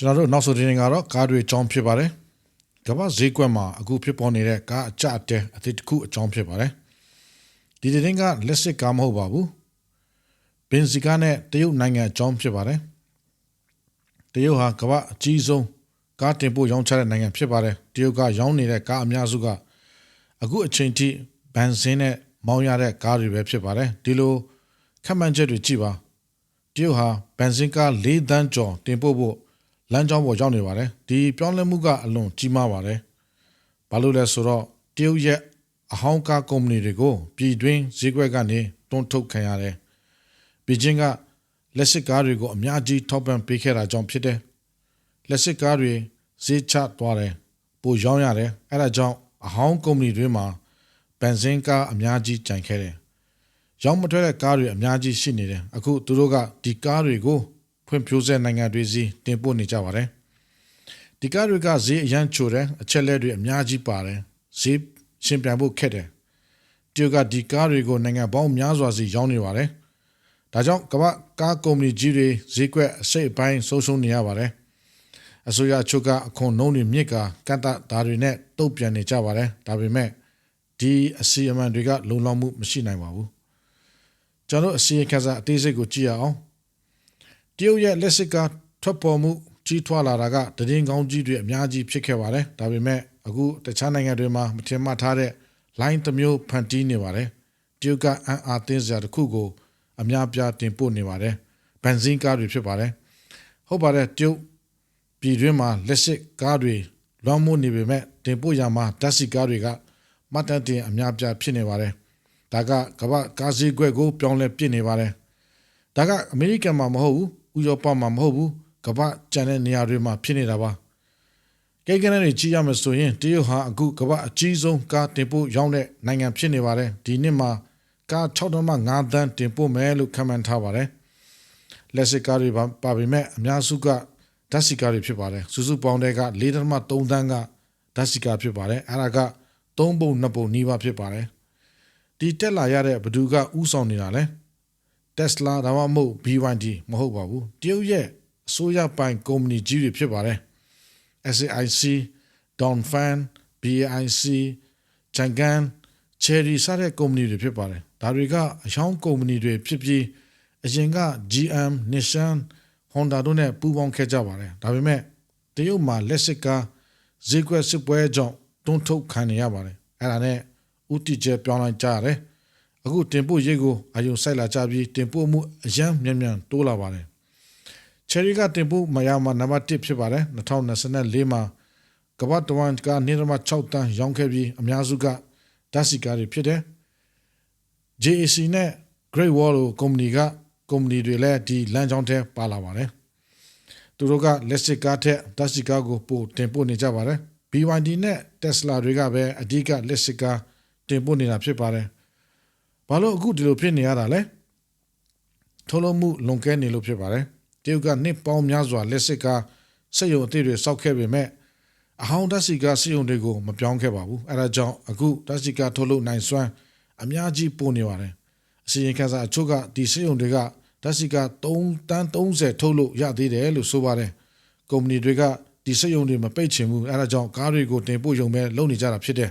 ကျွန်တော်တို့နောက်ဆိုတင်ကတော့ကားတွေအကြောင်းဖြစ်ပါတယ်ကမ္ဘာဈေးကွက်မှာအခုဖြစ်ပေါ်နေတဲ့ကားအကြအတဲအသစ်တစ်ခုအကြောင်းဖြစ်ပါတယ်ဒီတင်ကလက်စစ်ကားမဟုတ်ပါဘူးဘင်စီကာနဲ့တရုတ်နိုင်ငံအကြောင်းဖြစ်ပါတယ်တရုတ်ဟာကမ္ဘာအကြီးဆုံးကားတင်ပို့ရောင်းချတဲ့နိုင်ငံဖြစ်ပါတယ်တရုတ်ကရောင်းနေတဲ့ကားအများစုကအခုအချိန်ထိဘန်ဇင်းနဲ့မောင်းရတဲ့ကားတွေပဲဖြစ်ပါတယ်ဒီလိုခက်မှန်ချက်တွေကြည့်ပါတရုတ်ဟာဘန်ဇင်းကား၄တန်းကျော်တင်ပို့ဖို့ လမ်းကြောင်းပေါ်ရောက်နေပါတယ်ဒီပြောင်းလဲမှုကအလွန်ကြီးမားပါတယ်ဘာလို့လဲဆိုတော့တရုတ်ရဲ့အဟောင်းကားကုမ္ပဏီတွေကိုပြည်တွင်းဈေးကွက်ကနေတွန်းထုတ်ခံရတယ်ဘီဂျင်းကလက်စစ်ကားတွေကိုအများကြီးထောက်ပံ့ပေးခဲ့တာကြောင့်ဖြစ်တယ်လက်စစ်ကားတွေဈေးချသွားတယ်ပိုရောင်းရတယ်အဲ့ဒါကြောင့်အဟောင်းကုမ္ပဏီတွေမှာဘန်ဇင်းကားအများကြီးကြိုင်ခဲ့တယ်ရောင်းမထွက်တဲ့ကားတွေအများကြီးရှိနေတယ်အခုသူတို့ကဒီကားတွေကို ဖွံ့ဖြိုးဆဲနိုင်ငံတွေစီတင်ပို့နေကြပါတယ်ဒီကားတွေကဈေးအရန်ချိုတယ်အချက်လက်တွေအများကြီးပါတယ်ဈေးရှင်ပြန်ဖို့ခက်တယ်တရုတ်ကဒီကားတွေကိုနိုင်ငံပေါင်းများစွာစီရောင်းနေပါတယ်ဒါကြောင့်ကမ္ဘာကားကုမ္ပဏီကြီးတွေဈေးကွက်အစိတ်အပိုင်းဆုံးရှုံးနေရပါတယ်အစိုးရချုပ်ကအခွန်နှုံးတွေမြစ်ကကန့်တဒါတွေနဲ့တုတ်ပြန်နေကြပါတယ်ဒါပေမဲ့ဒီအစီအမံတွေကလုံလောက်မှုမရှိနိုင်ပါဘူးကျွန်တော်အစီအကစားအသေးစိတ်ကိုကြည့်ရအောင် တရုတ်ရဲ့လက်စစ်ကထွက်ပေါ်မှုကြီးထွားလာတာကတည်င်းကောင်းကြီးတွေအများကြီးဖြစ်ခဲ့ပါတယ်ဒါပေမဲ့အခုတခြားနိုင်ငံတွေမှာမထင်မှတ်ထားတဲ့ line တစ်မျိုးဖန်တီးနေပါတယ်တရုတ်ကအန်အားတင်းစရာတစ်ခုကိုအများပြားတင်ပို့နေပါတယ်ဘန်ဇင်းကားတွေဖြစ်ပါတယ်ဟုတ်ပါတယ်တရုတ်ပြည်တွင်းမှာလက်စစ်ကားတွေလွှမ်းမိုးနေပေမဲ့တင်ပို့ရမှာဓာတ်ဆီကားတွေကမတ်တန်တင်အများပြားဖြစ်နေပါတယ်ဒါကကမ္ဘာကားစည်းကွက်ကိုပြောင်းလဲပြစ်နေပါတယ်ဒါကအမေရိကန်မှာမဟုတ်ဘူး ဥရောပမှာမဟုတ်ဘူးကမ္ဘာကျန်တဲ့နေရာတွေမှာဖြစ်နေတာပါကိန်းဂဏန်းတွေကြည့်ရမယ်ဆိုရင်တရုတ်ဟာအခုကမ္ဘာအကြီးဆုံးကားတင်ပို့ရောင်းတဲ့နိုင်ငံဖြစ်နေပါတယ်ဒီနှစ်မှာကား6.5တန်းတင်ပို့မယ်လို့ခန့်မှန်းထားပါတယ်လက်စစ်ကားတွေပါပေမဲ့အများစုကဓာတ်ဆီကားတွေဖြစ်ပါတယ်စုစုပေါင်းတဲ့က4.3တန်းကဓာတ်ဆီကားဖြစ်ပါတယ်အဲ့ဒါက3ပုံ2ပုံနီးပါးဖြစ်ပါတယ်ဒီတက်လာရတဲ့ဘသူကဥဆောင်နေတာလဲ Tesla ဒါမှမဟုတ် BYD မဟုတ်ပါဘူးတရုတ်ရဲ့အစိုးရပိုင်ကုမ္ပဏီကြီးတွေဖြစ်ပါတယ် SAIC Dongfang BAIC Chang'an Cherry စတဲ့ကုမ္ပဏီတွေဖြစ်ပါတယ်ဒါတွေကအယောင်းကုမ္ပဏီတွေဖြစ်ပြီးအရင်က GM Nissan Honda တို့နဲ့ပူးပေါင်းခဲ့ကြပါတယ်ဒါပေမဲ့တရုတ်မှာလက်စစ်ကားဈေးကွက်စစ်ပွဲကြောင့်တွန်းထုတ်ခံနေရပါတယ်အဲ့ဒါနဲ့ဥတီကျပြောင်းလိုက်ကြရတယ် အခုတင်ပို့ရေးကိုအယုံဆိုင်လာကြပြီးတင်ပို့မှုအရန်မြန်မြန်တိုးလာပါတယ်ချယ်ရီကတင်ပို့မရမှာနံပါတ်1ဖြစ်ပါတယ်2024မှာကမ္ဘာတဝန်ကနေရမ6တန်းရောင်းခဲ့ပြီးအများစုကဓာတ်ဆီကားတွေဖြစ်တယ် JAC နဲ့ Great Wall ကုမ္ပဏီကကုမ္ပဏီတွေလည်းဒီလမ်းကြောင်းထဲပါလာပါတယ်သူတို့ကလက်စစ်ကားထက်ဓာတ်ဆီကားကိုပို့တင်ပို့နေကြပါတယ် BYD နဲ့ Tesla တွေကပဲအဓိကလက်စစ်ကားတင်ပို့နေတာဖြစ်ပါတယ် ဘာလို့အခုဒီလိုဖြစ်နေရတာလဲထုတ်လုပ်မှုလွန်ကဲနေလို့ဖြစ်ပါတယ်တရုတ်ကနှစ်ပေါင်းများစွာလက်စစ်ကားစက်ရုံအသစ်တွေစောက်ခဲ့ပေမဲ့အဟောင်းဓာတ်ဆီကားစက်ရုံတွေကိုမပြောင်းခဲ့ပါဘူးအဲဒါကြောင့်အခုဓာတ်ဆီကားထုတ်လုပ်နိုင်စွမ်းအများကြီးပိုနေပါတယ်အစီရင်ခံစာအချို့ကဒီစက်ရုံတွေကဓာတ်ဆီကား3တန်း30ထုတ်လို့ရသေးတယ်လို့ဆိုပါတယ်ကုမ္ပဏီတွေကဒီစက်ရုံတွေမပိတ်ချင်ဘူးအဲဒါကြောင့်ကားတွေကိုတင်ပို့ရုံပဲလုပ်နေကြတာဖြစ်တယ်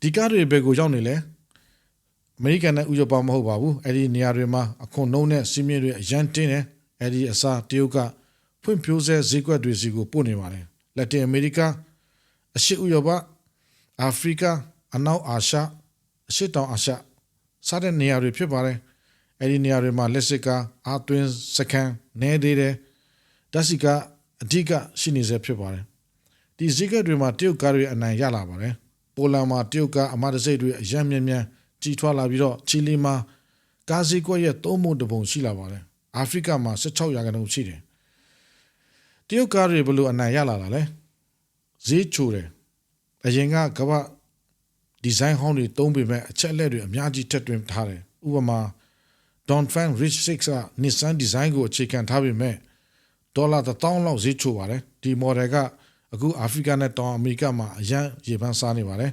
ဒီကားတွေဘယ်ကိုရောက်နေလဲ အမေရိကန်နဲ့ဥရောပမဟုတ်ပါဘူးအဲ့ဒီနေရာတွေမှာအခွန်နှုံးနဲ့စီးမြင့်တွေအရန်တင်းတယ်အဲ့ဒီအစားတရုတ်ကဖွံ့ဖြိုးဆဲဈေးကွက်တွေစီကိုပို့နေပါတယ်လက်တင်အမေရိကအရှေ့ဥရောပအာဖရိကအနောက်အာရှအရှေ့တောင်အာရှစတဲ့နေရာတွေဖြစ်ပါတယ်အဲ့ဒီနေရာတွေမှာလက်စစ်ကအာသွင်းစကန်နေသေးတယ်ဓာတ်စီကအဓိကရှိနေစေဖြစ်ပါတယ်ဒီဈေးကွက်တွေမှာတရုတ်ကားတွေအနိုင်ရလာပါတယ်ပိုလန်မှာတရုတ်ကအမတစိတ်တွေအယံမြန်မြန် ကြီးထွားလာပြီးတော့ချီလီမှာကားဈေးကွက်ရဲ့သုံးပုံတစ်ပုံရှိလာပါတယ်အာဖရိကမှာ16ရာခိုင်နှုန်းရှိတယ်တရုတ်ကားတွေဘလို့အနိုင်ရလာတာလဲဈေးချိုတယ်အရင်ကကမ္ဘာဒီဇိုင်းဟောင်းတွေသုံးပေမဲ့အချက်အလက်တွေအများကြီးထက်သွင်းထားတယ်ဥပမာ Dongfeng Rich 6က Nissan design ကိုအခြေခံထားပေမဲ့ဒေါ်လာ1000လောက်ဈေးချိုပါတယ်ဒီ model ကအခုအာဖရိကနဲ့တောင်အမေရိကမှာအရန်ရေပန်းစားနေပါတယ်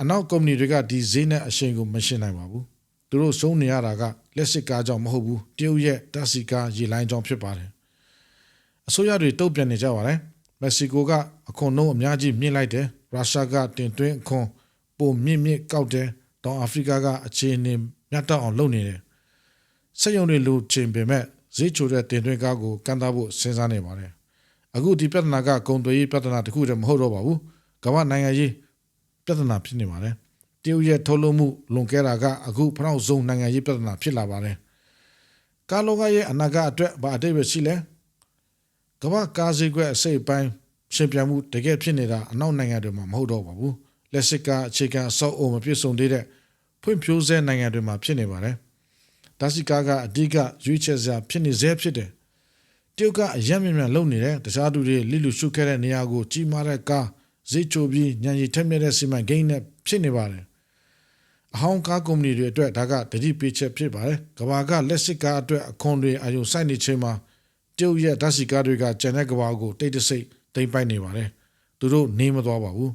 အနောက်ကုမ္ပဏီတွေကဒီဈေးနဲ့အရှိန်ကိုမရှင်းနိုင်ပါဘူးသူတို့ဆုံးနေရတာကလက်စစ်ကားကြောင့်မဟုတ်ဘူးတရုတ်ရဲ့တက်စီကားရေလိုင်းကြောင့်ဖြစ်ပါတယ်အအစိုးရတွေတုံ့ပြန်နေကြပါတယ်မက္ကဆီကိုကအခွန်နှုန်းအများကြီးမြင့်လိုက်တယ်ရုရှားကတင်သွင်းအခွန်ပုံမြင့်မြင့်ကောက်တယ်တောင်အာဖရိကကအခြေအနေမြတ်တောက်အောင်လုပ်နေတယ်စက်ရုံတွေလူချင်းပေမဲ့ဈေးချိုတဲ့တင်သွင်းကားကိုကန့်သတ်ဖို့စဉ်းစားနေပါတယ်အခုဒီပြဿနာကကုန်သွယ်ရေးပြဿနာတစ်ခုတည်းမဟုတ်တော့ပါဘူးကမ္ဘာနိုင်ငံရေး ပြဿနာဖြစ်နေပါတယ်တရုတ်ရဲ့ထုတ်လုပ်မှုလွန်ကဲတာကအခုဖနောက်ဆုံးနိုင်ငံရေးပြဿနာဖြစ်လာပါတယ်ကာလောကရဲ့အနာဂတ်အတွက်ဘာအတိတ်ပဲရှိလဲကမ္ဘာကားစည်းကွက်အစိတ်အပိုင်းရှင်ပြန်မှုတကယ်ဖြစ်နေတာအနောက်နိုင်ငံတွေမှာမဟုတ်တော့ပါဘူးလက်စစ်ကအခြေခံအဆောက်အအုံမပြည့်စုံသေးတဲ့ဖွံ့ဖြိုးဆဲနိုင်ငံတွေမှာဖြစ်နေပါတယ်ဒါစီကာကအဓိကရွေးချယ်စရာဖြစ်နေစေဖြစ်တယ်တရုတ်ကအယံမြင်မြန်လုံနေတယ်တခြားသူတွေလိလူရှုခဲ့တဲ့နေရာကိုကြီးမားတဲ့ကား ဈေးချိုပြီးညံရီထက်မြက်တဲ့စီမံကိန်းနဲ့ဖြစ်နေပါတယ်အဟောင်းကားကုမ္ပဏီတွေအတွက်ဒါကတတိပေးချက်ဖြစ်ပါတယ်ကမ္ဘာကလက်စစ်ကားအတွက်အခွန်တွေအယုံစိုက်နေချိန်မှာတရုတ်ရဲ့ဓာတ်ဆီကားတွေကကျန်တဲ့ကမ္ဘာကိုတိတ်တဆိတ်တိမ့်ပိုက်နေပါတယ်သူတို့နေမသွားပါဘူး